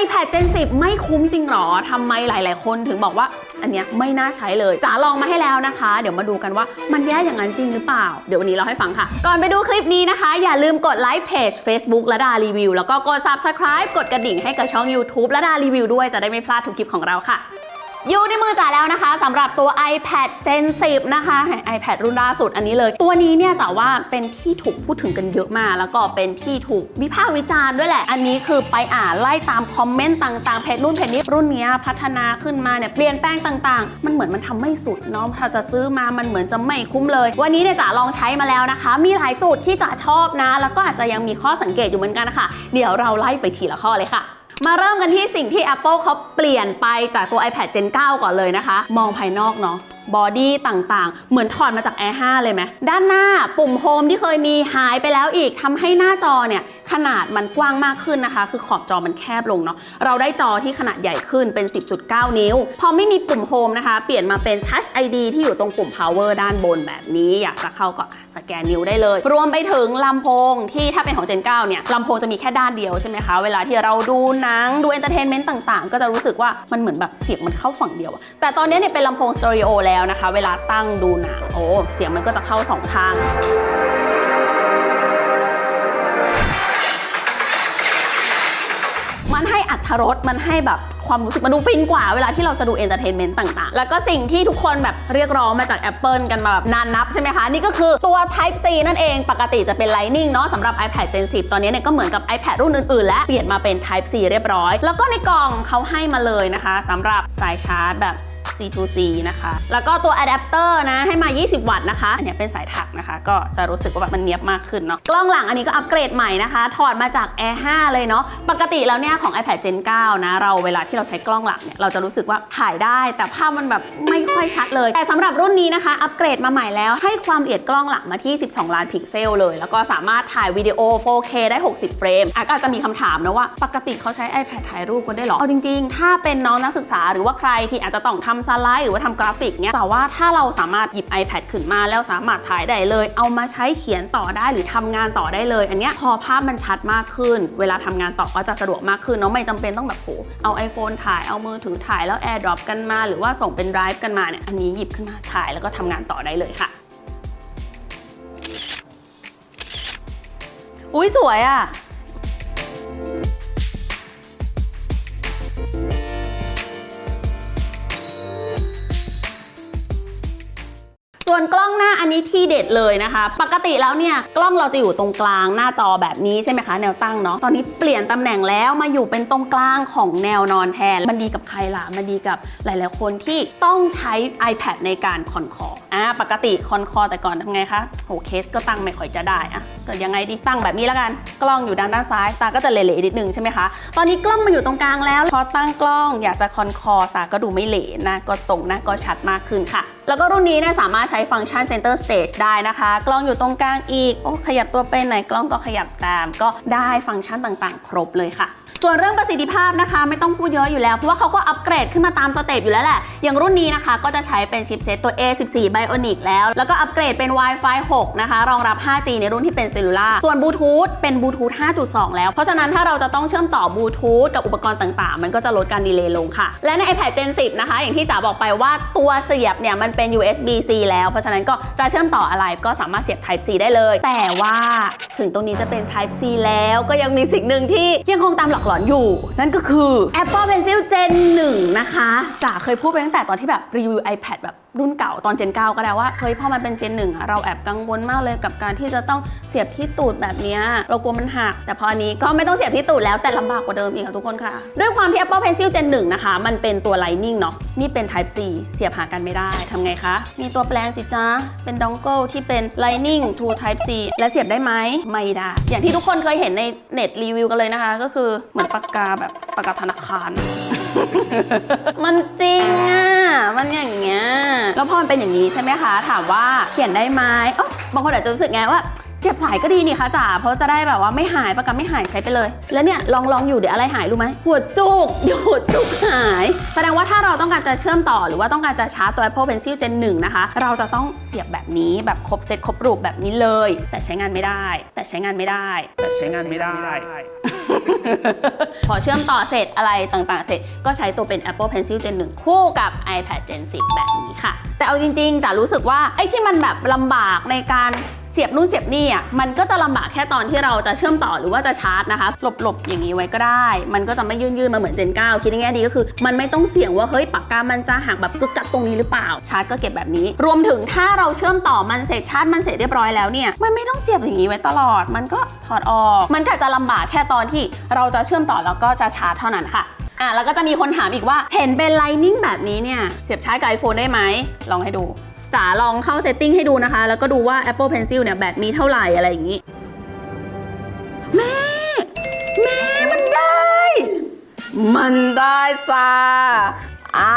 iPad Gen 10 ไม่คุ้มจริงหรอทำไมหลาย ๆ คนถึงบอกว่า อันเนี้ยไม่น่าใช้เลยจ๋าลองมาให้แล้วนะคะ เดี๋ยวมาดูกันว่ามันแย่อย่างนั้นจริงหรือเปล่า เดี๋ยววันนี้เราให้ฟังค่ะ ก่อนไปดูคลิปนี้นะคะ อย่าลืมกดไลค์เพจ Facebook ละดารีวิวแล้วก็กด Subscribe กดกระดิ่งให้กับช่อง YouTube ละดารีวิวด้วยจะได้ไม่พลาดทุกคลิปของเราค่ะ อยู่ในมือจ๋าแล้วนะคะสำหรับตัว iPad Gen 10 นะคะ iPad รุ่นล่าสุดอันนี้เลย ตัวนี้เนี่ยจ๋าว่าเป็นที่ถูกพูดถึงกันเยอะมาก แล้วก็เป็นที่ถูกวิพากษ์วิจารณ์ด้วยแหละ อันนี้คือไปอ่านไล่ตามคอมเมนต์ต่างๆเพจรุ่นเพจนี้รุ่นนี้พัฒนาขึ้นมาเนี่ยเปลี่ยนแปลงต่างๆ มันเหมือนมันทำไม่สุดเนาะถ้าจะซื้อมามันเหมือนจะไม่คุ้มเลย วันนี้เนี่ยจ๋าลองใช้มาแล้วนะคะ มีหลายจุดที่จ๋าชอบนะ แล้วก็อาจจะยังมีข้อสังเกตอยู่เหมือนกันนะคะเดี๋ยวเราไล่ไปทีละข้อเลยค่ะ มาเริ่มกันที่สิ่งที่ Apple เขาเปลี่ยนไปจากตัว iPad Gen 9 ก่อนเลยนะคะ มองภายนอกเนาะบอดี้ต่างๆ เหมือนถอดมาจาก Air 5 เลยไหม ด้านหน้าปุ่มโฮมที่เคยมีหายไปแล้วอีกทำให้หน้าจอเนี่ย ขนาดมันกว้างมากขึ้นนะคะ คือขอบจอมันแคบลงเนาะเราได้จอที่ขนาดใหญ่ขึ้นเป็น 10.9 นิ้ว พอไม่มีปุ่มโฮมนะคะ เปลี่ยนมาเป็น Touch ID ที่อยู่ตรงปุ่ม power ด้านบนแบบนี้ อยากจะเข้าก็สแกนนิ้วได้เลย รวมไปถึงลำโพงที่ถ้าเป็นของ Gen 9 เนี่ยลำโพงจะมีแค่ด้านเดียวใช่ไหมคะ เวลาที่เราดูหนังดูเอนเตอร์เทนเมนต์ต่างๆ ก็จะรู้สึกว่ามันเหมือนแบบเสียงมันเข้าฝั่งเดียว แต่ตอนนี้เนี่ยเป็นลำโพงสเตอริโอแล้วนะคะ เวลาตั้งดูหนังโอ้เสียงมันก็จะเข้าสองทาง รสมันให้แบบความรู้สึกมันดูฟินกว่าเวลาที่เราจะดูเอนเตอร์เทนเมนต์ต่างๆ แล้วก็สิ่งที่ทุกคนแบบเรียกร้องมาจาก Apple กันมาแบบนานนับใช่ไหมคะ นี่ก็คือตัว Type C นั่นเองปกติจะเป็น Lightning เนาะสำหรับ iPad Gen 10 ตอนนี้เนี่ยก็เหมือนกับ iPad รุ่นอื่นๆ และเปลี่ยนมาเป็น Type C เรียบร้อย แล้วก็ในกล่องเขาให้มาเลยนะคะสำหรับสายชาร์จแบบ C2C นะคะ แล้วก็ตัวอะแดปเตอร์นะให้มา 20 วัตต์นะคะ อันนี้เป็นสายถักนะคะ ก็จะรู้สึกว่าแบบมันเนียบมากขึ้นเนาะ กล้องหลังอันนี้ก็อัปเกรดใหม่นะคะ ถอดมาจาก Air 5 เลยเนาะ ปกติแล้วเนี่ยของ iPad Gen 9 นะ เราเวลาที่เราใช้กล้องหลังเนี่ย เราจะรู้สึกว่าถ่ายได้ แต่ภาพมันแบบไม่ค่อยชัดเลย แต่สำหรับรุ่นนี้นะคะ อัปเกรดมาใหม่แล้วให้ความละเอียดกล้องหลังมาที่ 12 ล้านพิกเซลเลย แล้วก็สามารถถ่ายวิดีโอ 4K ได้ 60 เฟรมอะก็อาจจะมีคำถามนะว่าปกติเขาใช้ iPad ถ่ายรูปกันได้เหรอ เอาจริงๆ ถ้าเป็นน้องนักศึกษาหรือว่าใครที่อาจจะต้องทำสไลด์หรือว่าทำกราฟิกเนี่ยแต่ว่าถ้าเราสามารถหยิบ iPad ขึ้นมา แล้วสามารถถ่ายได้เลย เอามาใช้เขียนต่อได้หรือทำงานต่อได้เลย อันเนี้ยพอภาพมันชัดมากขึ้น เวลาทำงานต่อก็จะสะดวกมากขึ้นเนาะไม่จำเป็นต้องแบบโหเอา iPhone ถ่ายเอามือถือถ่ายแล้ว AirDrop กันมา หรือว่าส่งเป็น Drive กันมาเนี่ยอันนี้หยิบขึ้นมาถ่ายแล้วก็ทำงานต่อได้เลยค่ะอุ้ยสวยอะ่ะ วนกล้องหน้าอันนี้ที่เด็ดเลยนะคะ ปกติแล้วเนี่ยกล้องเราจะอยู่ตรงกลางหน้าจอแบบนี้ใช่ไหมคะแนวตั้งเนาะตอนนี้เปลี่ยนตำแหน่งแล้วมาอยู่เป็นตรงกลางของแนวนอนแทน มันดีกับใครล่ะมันดีกับหลาย ๆ คนที่ต้องใช้ iPad ในการคอนคออ่าปกติคอนคอแต่ก่อนทำไงคะโหเคสก็ตั้งไม่ค่อยจะได้อะ ก็ยังไงดีตั้งแบบนี้แล้วกัน กล้องอยู่ด้านด้านซ้าย ตาก็จะเละๆนิดนึงใช่ไหมคะ ตอนนี้กล้องมาอยู่ตรงกลางแล้ว พอตั้งกล้องอยากจะคอนคอตาก็ดูไม่เละนะ ก็ตรงนะก็ชัดมากขึ้นค่ะ แล้วก็รุ่นนี้เนี่ยสามารถใช้ฟังก์ชัน Center Stage ได้นะคะ กล้องอยู่ตรงกลางอีก โอ้ขยับตัวไปไหนกล้องก็ขยับตาม ก็ได้ฟังก์ชันต่างๆ ครบเลยค่ะ ส่วนเรื่องประสิทธิภาพนะคะไม่ต้องพูดเยอะอยู่แล้ว เพราะว่าเขาก็อัปเกรดขึ้นมาตามสเต็ปอยู่แล้วแหละ อย่างรุ่นนี้นะคะ ก็จะใช้เป็นชิปเซตตัว A14 Bionic แล้ว แล้วก็อัปเกรดเป็น Wi-Fi 6 นะคะ รองรับ 5G ในรุ่นที่เป็นเซลลูล่าส่วนบลูทูธเป็นบลูทูธ5.2 แล้ว เพราะฉะนั้นถ้าเราจะต้องเชื่อมต่อบลูทูธกับอุปกรณ์ต่างๆ มันก็จะลดการดีเลย์ลงค่ะ และใน iPad Gen 10 นะคะ อย่างที่จ๋าบอกไปว่าตัวเสียบเนี่ยมันเป็น USB-C แล้ว เพราะฉะนั้นก็จะเชื่อมต่ออะไรก็สามารถเสียบ Type C ได้เลย แต่ว่าถึงตรงนี้จะเป็น Type C แล้วก็ยังมีสิ่งหนึ่งที่ยังคงตามหลอกหลอนอยู่ นั่นก็คือ Apple Pencil Gen 1 นะคะจ๋าเคยพูดไปตั้งแต่ตอนที่แบบรีวิว iPad แบบ รุ่นเก่าตอน Gen 9ก็ได้ว่าเฮ้ยพอมันเป็น Gen 1อะเราแอบกังวลมากเลยกับการที่จะต้องเสียบที่ตูดแบบนี้เรากลัวมันหักแต่พออันนี้ก็ไม่ต้องเสียบที่ตูดแล้วแต่ลำบากกว่าเดิมอีกค่ะทุกคนค่ะ ด้วยความที่ Apple Pencil Gen 1 นะคะ มันเป็นตัว Lightning เนาะนี่เป็น Type C เสียบหากันไม่ได้ทำไงคะมีตัวแปลงสิจ้าเป็นดองเกิลที่เป็น Lightning to Type C และเสียบได้ไหมไม่ได้อย่างที่ทุกคนเคยเห็นในเน็ตรีวิวกันเลยนะคะ ก็คือเหมือนปากกาแบบ ปากกาธนาคาร มันจริงอะ มันอย่างเงี้ย แล้วพอมันเป็นอย่างนี้ใช่ไหมคะ ถามว่าเขียนได้ไหมเอ้อบางคนอาจจะรู้สึกไงว่า เสียบสายก็ดีนี่คะจ๋าเพราะจะได้แบบว่าไม่หายประกันไม่หายใช้ไปเลย แล้วเนี่ยลองลองอยู่เดี๋ยวอะไรหายรู้ไหมหัวจุกเดี๋ยวหัวจุกหาย แสดงว่าถ้าเราต้องการจะเชื่อมต่อหรือว่าต้องการจะชาร์จตัว Apple Pencil Gen 1 นะคะ เราจะต้องเสียบแบบนี้แบบครบเซตครบรูปแบบนี้เลย แต่ใช้งานไม่ได้ แต่ใช้งานไม่ได้ แต่ใช้งานไม่ได้พอเชื่อมต่อเสร็จอะไรต่างๆ เสร็จก็ใช้ตัวเป็น Apple Pencil Gen 1 คู่กับ iPad Gen 10 แบบนี้ค่ะ แต่เอาจริงๆจะรู้สึกว่าไอ้ที่มันแบบลำบากในการเสียบนู่นเสียบนี่อะมันก็จะลำบากแค่ตอนที่เราจะเชื่อมต่อหรือว่าจะชาร์จนะคะหลบๆอย่างนี้ไว้ก็ได้ มันก็จะไม่ยื่นๆมาเหมือน Gen 9 คิดในแง่ดีก็คือ มันไม่ต้องเสี่ยงว่าเฮ้ยปากกามันจะหักแบบกึกกักตรงนี้หรือเปล่าชาร์จก็เก็บแบบนี้ รวมถึงถ้าเราเชื่อมต่อมันเสร็จชาร์จมันเสร็จเรียบร้อยแล้วเนี่ยมันไม่ต้องเสียบอย่างนี้ไว้ตลอด มันก็ถอดออก มันก็จะลำบากแค่ตอนที่เราจะเชื่อมต่อแล้วก็จะชาร์จเท่านั้นค่ะอะแล้วก็จะมีคนถามอีกว่าเห็นเป็น Lightning แบบนี้เนี่ยเสียบชาร์จกับ iPhone ได้ไหมลองให้ดู จ๋าลองเข้าเซตติ้งให้ดูนะคะ แล้วก็ดูว่า Apple Pencil เนี่ยแบตมีเท่าไหร่อะไรอย่างนี้แม่แม่มันได้ มันได้จ้าอ้า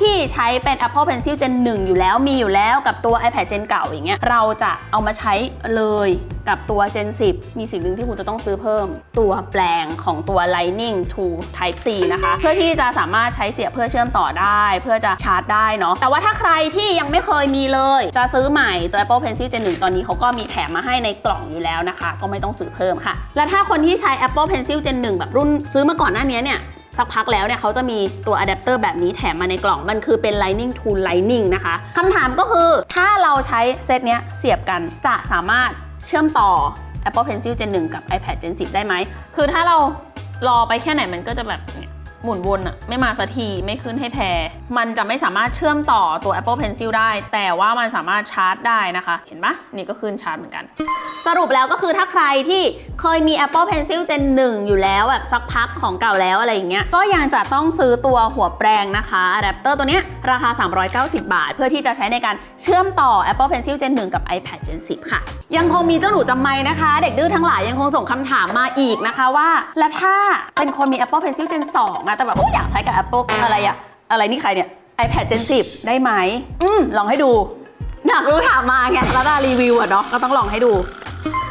ที่ใช้เป็น Apple Pencil Gen 1 อยู่แล้วมีอยู่แล้วกับตัว iPad Gen เก่าอย่างเงี้ยเราจะเอามาใช้เลยกับตัว Gen 10 มีสิ่งหนึ่งที่คุณจะต้องซื้อเพิ่ม ตัวแปลงของตัว Lightning to Type C นะคะ เพื่อที่จะสามารถใช้เสียบเพื่อเชื่อมต่อได้ เพื่อจะชาร์จได้เนาะแต่ว่าถ้าใครที่ยังไม่เคยมีเลย จะซื้อใหม่ตัว Apple Pencil Gen 1 ตอนนี้เขาก็มีแถมมาให้ในกล่องอยู่แล้วนะคะ ก็ไม่ต้องซื้อเพิ่มค่ะ และถ้าคนที่ใช้ Apple Pencil Gen 1 แบบรุ่นซื้อมาก่อนหน้านี้เนี่ย สักพักแล้วเนี่ยเขาจะมีตัวอะแดปเตอร์แบบนี้แถมมาในกล่องมันคือเป็น Lightning to Lightning นะคะคำถามก็คือถ้าเราใช้เซตเนี้ยเสียบกันจะสามารถเชื่อมต่อ Apple Pencil Gen 1 กับ iPad Gen 10 ได้ไหม คือถ้าเรารอไปแค่ไหนมันก็จะแบบเนี่ย หมุนวนอะไม่มาสักทีไม่ขึ้นให้แพร มันจะไม่สามารถเชื่อมต่อตัว Apple Pencil ได้ แต่ว่ามันสามารถชาร์จได้นะคะ เห็นปะนี่ก็ขึ้นชาร์จเหมือนกัน สรุปแล้วก็คือถ้าใครที่เคยมี Apple Pencil Gen 1 อยู่แล้วแบบสักพักของเก่าแล้วอะไรอย่างเงี้ยก็ยังจะต้องซื้อตัวหัวแปลงนะคะอะแดปเตอร์ตัวเนี้ยราคา 390 บาท เพื่อที่จะใช้ในการเชื่อมต่อ Apple Pencil Gen 1 กับ iPad Gen 10 ค่ะ ยังคงมีเจ้าหนูจำไม่นะคะ เด็กดื้อทั้งหลายยังคงส่งคำถามมาอีกนะคะว่า แล้วถ้าเป็นคนมี Apple Pencil Gen 2อะแต่แบบโอ้ยอยากใช้กับ Apple อะไรอะอะไรนี่ใครเนี่ย iPad Gen 10 ได้ไหมอืมลองให้ดูอยากรู้ถามมาไงแล้วดารีวิวอะเนาะก็ต้องลองให้ดู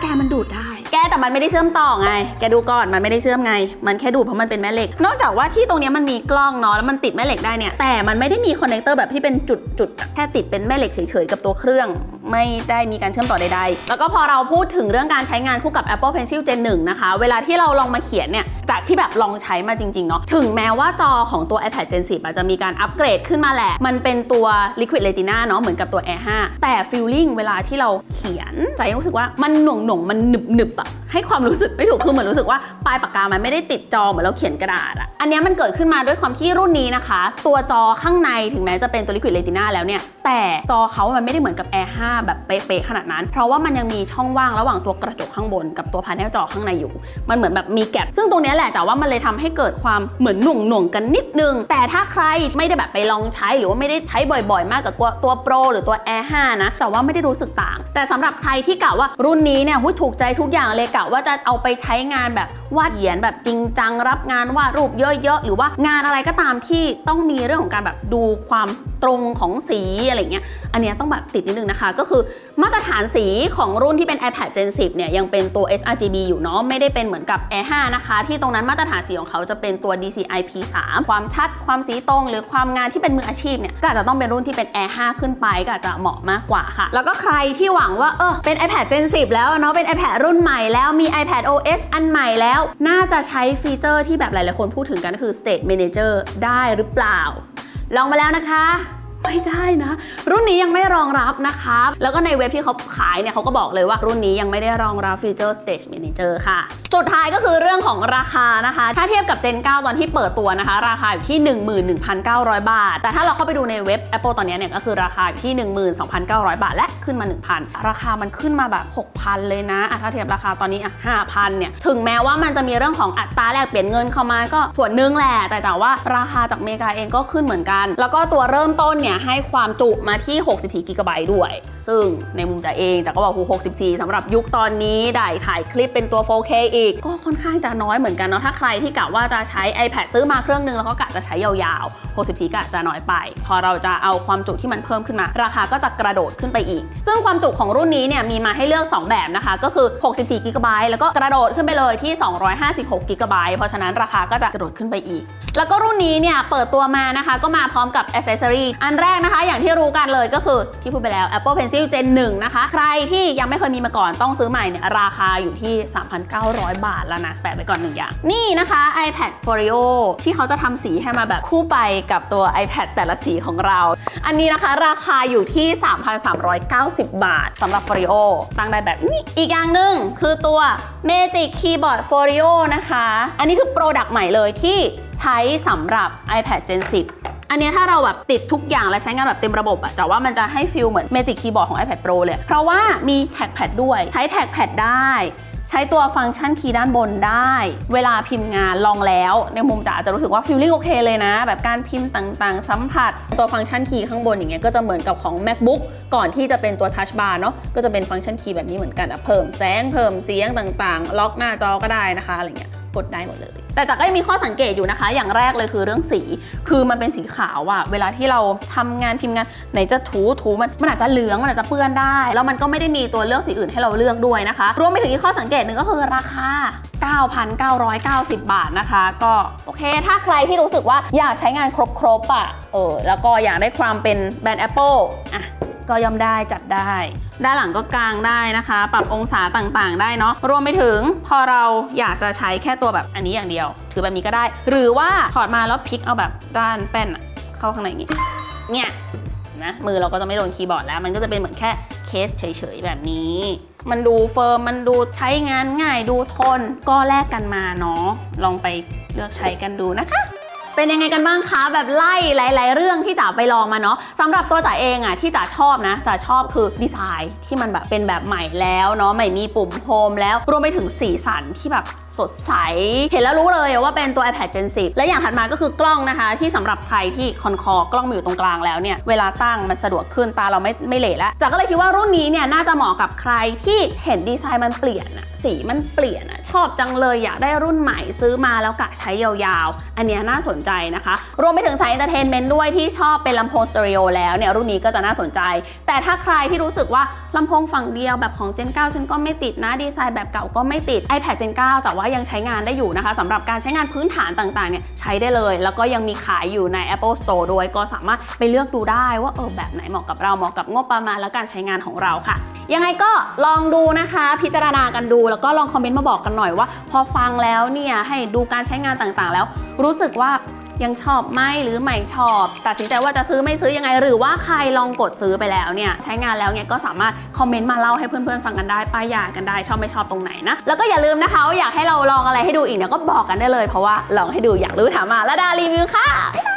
แกมันดูดได้ แกแต่มันไม่ได้เชื่อมต่อไง แกดูก่อนมันไม่ได้เชื่อมไง มันแค่ดูดเพราะมันเป็นแม่เหล็ก นอกจากว่าที่ตรงเนี้ยมันมีกล้องเนาะแล้วมันติดแม่เหล็กได้เนี่ยแต่มันไม่ได้มีคอนเนคเตอร์แบบที่เป็นจุดจุดๆอะแค่ติดเป็นแม่เหล็กเฉยๆกับตัวเครื่อง ไม่ได้มีการเชื่อมต่อใดๆ แล้วก็พอเราพูดถึงเรื่องการใช้งานคู่กับ Apple Pencil Gen 1 นะคะ เวลาที่เราลองมาเขียนเนี่ย จากที่แบบลองใช้มาจริงๆเนาะ ถึงแม้ว่าจอของตัว iPad Gen 10อาจจะมีการอัปเกรดขึ้นมาแหละ มันเป็นตัว Liquid Retina เนาะ เหมือนกับตัว Air 5 แต่ feeling เวลาที่เราเขียนใจรู้สึกว่ามันหน่วงหน่วงมันหนึบหนึบอะให้ความรู้สึกไม่ถูกคือเหมือนรู้สึกว่าปลายปากกามันไม่ได้ติดจอเหมือนเราเขียนกระดาษอะอันนี้มันเกิดขึ้นมาด้วยความที่รุ่นนี้นะคะ ตัวจอข้างในถึงแม้จะเป็นตัว Liquid Retina แล้วเนี่ยแต่จอเขามันไม่ได้เหมือนกับ Air 5แบบเป๊ะๆขนาดนั้น เพราะว่ามันยังมีช่องว่างระหว่างตัวกระจกข้างบนกับตัวพาเนลจอข้างในอยู่ มันเหมือนแบบมีแกลบซึ่งตรงนี้แหละจ๋าว่ามันเลยทำให้เกิดความเหมือนหน่วงหน่วงๆกันนิดนึง แต่ถ้าใครไม่ได้แบบไปลองใช้หรือว่าไม่ได้ใช้บ่อยๆ มากกับตัวตัว Pro หรือตัว Air 5 นะจ๋าว่าไม่ได้รู้สึกต่าง แต่สำหรับใครที่กะว่ารุ่นนี้เนี่ยหุ้ยถูกใจทุกอย่างเลยกะว่าจะเอาไปใช้งานแบบวาดเขียนแบบจริงจังรับงานวาดรูปเยอะๆ หรือว่างานอะไรก็ตามที่ต้องมีเรื่องของการแบบดูความตรงของสีอะไรเงี้ย อันเนี้ยต้องแบบติดนิดนึงนะคะ ก็คือมาตรฐานสีของรุ่นที่เป็น iPad Gen 10 เนี่ยยังเป็นตัว sRGB อยู่เนาะไม่ได้เป็นเหมือนกับ Air 5 นะคะ ที่ตรงนั้นมาตรฐานสีของเขาจะเป็นตัว DCI P3 ความชัดความสีตรง หรือความงานที่เป็นมืออาชีพเนี่ยก็อาจจะต้องเป็นรุ่นที่เป็น Air 5 ขึ้นไปก็อาจจะเหมาะมากกว่าค่ะ แล้วก็ใครที่หวังว่าเออเป็น iPad Gen 10 แล้วเนาะเป็น iPad รุ่นใหม่แล้วมี iPad OS อันใหม่แล้วน่าจะใช้ฟีเจอร์ที่แบบหลายๆคนพูดถึงกันก็คือ State Manager ได้หรือเปล่า ลองมาแล้วนะคะ ไม่ได้นะ รุ่นนี้ยังไม่รองรับนะคะ แล้วก็ในเว็บที่เขาขายเนี่ยเขาก็บอกเลยว่ารุ่นนี้ยังไม่ได้รองรับฟีเจอร์ Stage Manager ค่ะ สุดท้ายก็คือเรื่องของราคานะคะ ถ้าเทียบกับ Gen 9 ตอนที่เปิดตัวนะคะ ราคาอยู่ที่ 11,900 บาท แต่ถ้าเราเข้าไปดูในเว็บ Apple ตอนนี้เนี่ยก็คือราคาอยู่ที่ 12,900 บาท และขึ้นมา 1,000 ราคามันขึ้นมาแบบ 6,000 เลยนะะถ้าเทียบราคาตอนนี้อะ5,000 เนี่ย ถึงแม้ว่ามันจะมีเรื่องของอัตราแลกเปลี่ยนเงินเข้ามาก็ส่วนหนึ่งแหละ แต่จากว่าราคาจากเมกาเองก็ขึ้นเหมือนกัน แล้วก็ตัวเริ่มต้นเนี่ยให้ความจุมาที่ 64 g b ด้วย ซึ่งในมุมจ๋าเองจ๋าก็บอกโห64สำหรับยุคตอนนี้ได้ถ่ายคลิปเป็นตัว 4K อีก ก็ค่อนข้างจะน้อยเหมือนกันเนาะถ้าใครที่กะว่าจะใช้ iPad ซื้อมาเครื่องนึงแล้วก็กะจะใช้ยาวๆ 64ก็อาจะน้อยไป พอเราจะเอาความจุที่มันเพิ่มขึ้นมา ราคาก็จะกระโดดขึ้นไปอีก ซึ่งความจุของรุ่นนี้เนี่ยมีมาให้เลือก 2 แบบนะคะ ก็คือ 64 g b แล้วก็กระโดดขึ้นไปเลยที่ 256 g b เพราะฉะนั้นราคาก็จะกระโดดขึ้นไปอีก แล้วก็รุ่นนี้เนี่ยเปิดตัวมานะคะก็มาพร้อมกับอ c เซ s ซอรีอันแรรกนะคะ อย่างที่รู้กันเลยก็คือที่พูดไปแล้ว Apple Pencil Gen 1 นะคะ ใครที่ยังไม่เคยมีมาก่อนต้องซื้อใหม่เนี่ยราคาอยู่ที่ 3,900 บาทแล้วนะ แปะไปก่อนหนึ่งอย่าง นี่นะคะ iPad Folio ที่เขาจะทำสีให้มาแบบคู่ไปกับตัว iPad แต่ละสีของเรา อันนี้นะคะราคาอยู่ที่ 3,390 บาทสำหรับ Folio ตั้งได้แบบนี้ อีกอย่างหนึ่งคือตัว Magic Keyboard Folio นะคะ อันนี้คือโปรดักต์ใหม่เลยที่ใช้สำหรับ iPad Gen 10 อันนี้ถ้าเราแบบติดทุกอย่างและใช้งานแบบเต็มระบบอะจะว่ามันจะให้ฟิลเหมือน Magic Keyboard ของ iPad Pro เลย เพราะว่ามีแท็กแพดด้วย ใช้แท็กแพดได้ใช้ตัวฟังก์ชันคีย์ด้านบนได้ เวลาพิมพ์งานลองแล้ว ในมุมจ๋าจะรู้สึกว่าฟิลลิ่งโอเคเลยนะ แบบการพิมพ์ต่างๆ สัมผัส ตัวฟังก์ชันคีย์ข้างบนอย่างเงี้ยก็จะเหมือนกับของ MacBook ก่อนที่จะเป็นตัว Touch Bar เนาะก็จะเป็นฟังก์ชันคีย์แบบนี้เหมือนกันอะเพิ่มแสงเพิ่มเสียงต่างๆ ล็อกหน้าจอก็ได้นะคะอะไรเงี้ย กดได้หมดเลย แต่จากก็ยังมีข้อสังเกตอยู่นะคะ อย่างแรกเลยคือเรื่องสี คือมันเป็นสีขาวอะเวลาที่เราทำงานพิมพ์งานไหนจะถูถูมันมันอาจจะเหลืองมันอาจจะเปื้อนได้ แล้วมันก็ไม่ได้มีตัวเลือกสีอื่นให้เราเลือกด้วยนะคะ รวมไปถึงอีกข้อสังเกตหนึ่งก็คือราคา 9,990 บาทนะคะ ก็โอเค ถ้าใครที่รู้สึกว่าอยากใช้งานครบๆอะเออแล้วก็อยากได้ความเป็นแบรนด์ Apple อะ ก็ย่อมได้จัดได้ ด้านหลังก็กางได้นะคะ ปรับองศาต่างๆ ได้เนาะรวมไปถึงพอเราอยากจะใช้แค่ตัวแบบอันนี้อย่างเดียว ถือแบบนี้ก็ได้ หรือว่าถอดมาแล้วพลิกเอาแบบด้านแป้นเข้าข้างในอย่างนี้เนี่ยนะมือเราก็จะไม่โดนคีย์บอร์ดแล้ว มันก็จะเป็นเหมือนแค่เคสเฉยๆแบบนี้ มันดูเฟิร์มมันดูใช้งานง่ายดูทนก็แลกกันมาเนาะลองไปเลือกใช้กันดูนะคะ เป็นยังไงกันบ้างคะแบบไล่หลาย ๆ เรื่องที่จ๋าไปลองมาเนาะสำหรับตัวจ๋าเองอะที่จ๋าชอบนะจ๋าชอบคือดีไซน์ที่มันแบบเป็นแบบใหม่แล้วเนาะไม่มีปุ่มโฮมแล้วรวมไปถึงสีสันที่แบบสดใส เห็นแล้วรู้เลยว่าเป็นตัว iPad Gen 10 และอย่างถัดมาก็คือกล้องนะคะ ที่สำหรับใครที่คอนคอกล้องมาอยู่ตรงกลางแล้วเนี่ยเวลาตั้งมันสะดวกขึ้นตาเราไม่ไม่เหละแล้วจ๋าก็เลยคิดว่ารุ่นนี้เนี่ยน่าจะเหมาะกับใครที่เห็นดีไซน์มันเปลี่ยนอะสีมันเปลี่ยนอะชอบจังเลยอยากได้รุ่นใหม่ซื้อมาแล้วกะใช้ยาวๆ อันนี้น่าสนใจนะคะ รวมไปถึงสายเอนเตอร์เทนเมนต์ด้วยที่ชอบเป็นลำโพงสเตอริโอแล้วเนี่ยรุ่นนี้ก็จะน่าสนใจ แต่ถ้าใครที่รู้สึกว่าลำโพงฝั่งเดียวแบบของ Gen 9 ฉันก็ไม่ติดนะดีไซน์แบบเก่าก็ไม่ติด iPad Gen 9 แต่ว่ายังใช้งานได้อยู่นะคะสำหรับการใช้งานพื้นฐานต่างๆเนี่ยใช้ได้เลย แล้วก็ยังมีขายอยู่ใน Apple Store ด้วยก็สามารถไปเลือกดูได้ว่าเออแบบไหนเหมาะกับเราเหมาะกับงบประมาณและการใช้งานของเราค่ะ ยังไงก็ลองดูนะคะ พิจารณากันดูแล้วก็ลองคอมเมนต์มาบอกกันหน่อยว่า พอฟังแล้วเนี่ยให้ดูการใช้งานต่างๆ แล้ว รู้สึกว่ายังชอบไหมหรือไม่ชอบ ตัดสินใจว่าจะซื้อไม่ซื้อยังไง หรือว่าใครลองกดซื้อไปแล้วเนี่ยใช้งานแล้วเนี่ยก็สามารถคอมเมนต์มาเล่าให้เพื่อนๆฟังกันได้ป้ายยากันได้ชอบไม่ชอบตรงไหนนะ แล้วก็อย่าลืมนะคะว่าอยากให้เราลองอะไรให้ดูอีกเนี่ยก็บอกกันได้เลยเพราะว่าลองให้ดูอยากรู้ถามมาแล้วดารีวิวค่ะ